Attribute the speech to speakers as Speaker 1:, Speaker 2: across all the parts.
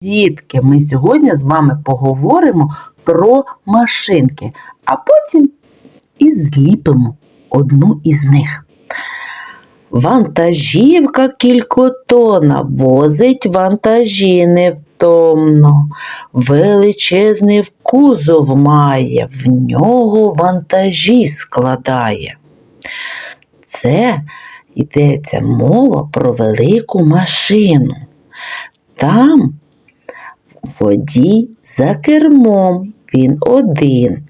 Speaker 1: Дітки, ми сьогодні з вами поговоримо про машинки, а потім і зліпимо одну із них. Вантажівка кількотона возить вантажі невтомно. Величезний кузов має, в нього вантажі складає. Це йдеться мова про велику машину. Там водій за кермом, він один.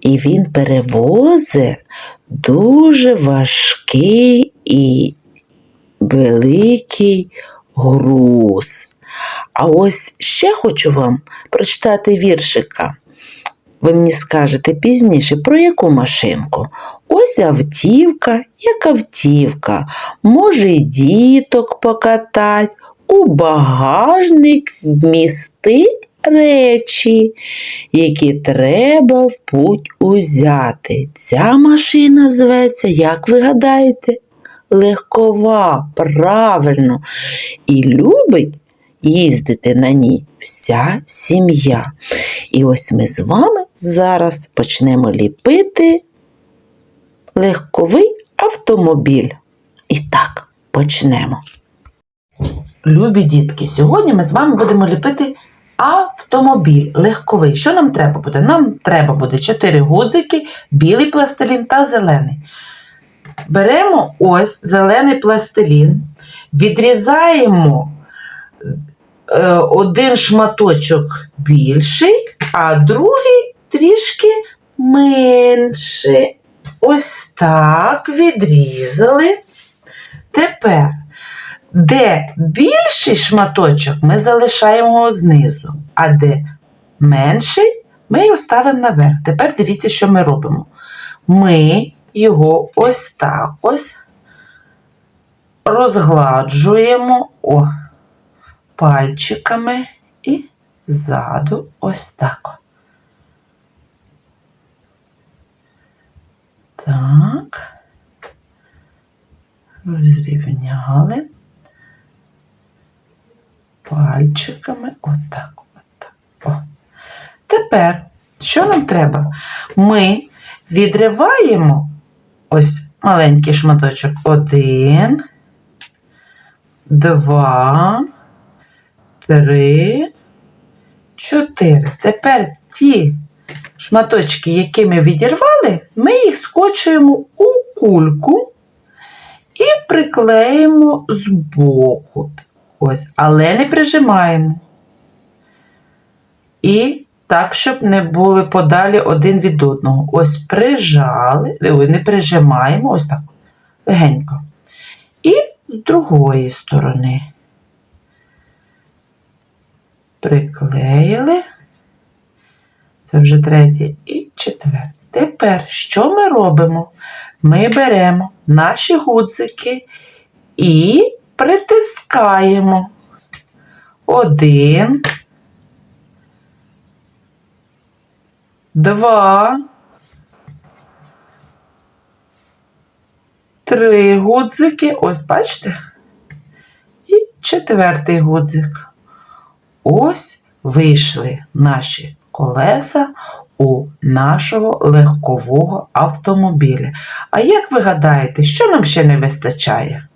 Speaker 1: І він перевозить дуже важкий і великий груз. А ось ще хочу вам прочитати віршика. Ви мені скажете пізніше, про яку машинку? Ось автівка, як автівка, може й діток покатать, у багажник вмістить речі, які треба в путь узяти. Ця машина зветься, як ви гадаєте, легкова, правильно, і любить їздити на ній вся сім'я. І ось ми з вами зараз почнемо ліпити легковий автомобіль. І так, почнемо. Любі дітки, сьогодні ми з вами будемо ліпити автомобіль легковий. Що нам треба буде? Нам треба буде 4 гудзики, білий пластилін та зелений. Беремо ось зелений пластилін, відрізаємо е, один шматочок більший, а другий трішки менший. Ось так відрізали. Тепер де більший шматочок ми залишаємо його знизу, а де менший, ми його ставимо наверх. Тепер дивіться, що ми робимо. Ми його ось так ось розгладжуємо о, пальчиками і ззаду ось так. Так. Розрівняли пальчиками отак. отак. О. Тепер, що нам треба? Ми відриваємо ось маленький шматочок. Один, два, три, чотири. Тепер ті шматочки, які ми відірвали, ми їх скочуємо у кульку і приклеїмо збоку. Ось, але не прижимаємо. І так, щоб не були подалі один від одного. Ось прижали, не прижимаємо, ось так, легенько. І з другої сторони приклеїли. Це вже третє і четверте. Тепер що ми робимо? Ми беремо наші гудзики і притискаємо один, два, три гудзики. Ось бачите? І четвертий гудзик. Ось вийшли наші колеса у нашого легкового автомобіля. А як ви гадаєте, що нам ще не вистачає?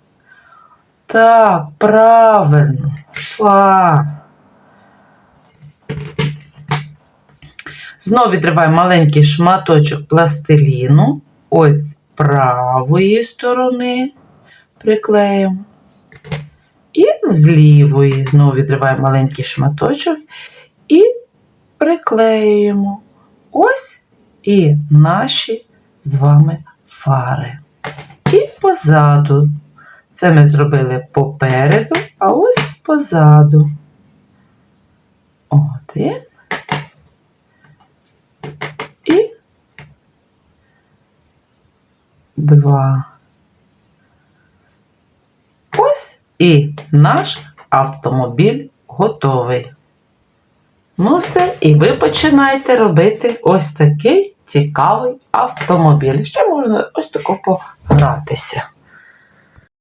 Speaker 1: Так, правильно, фа. Знову відриваємо маленький шматочок пластиліну. Ось з правої сторони приклеїмо. І з лівої знову відриваємо маленький шматочок і приклеюємо. Ось і наші з вами фари. І позаду. Це ми зробили попереду, а ось позаду. Один. І два. Ось і наш автомобіль готовий. Ну все, і ви починаєте робити ось такий цікавий автомобіль. Ще можна ось тако погратися.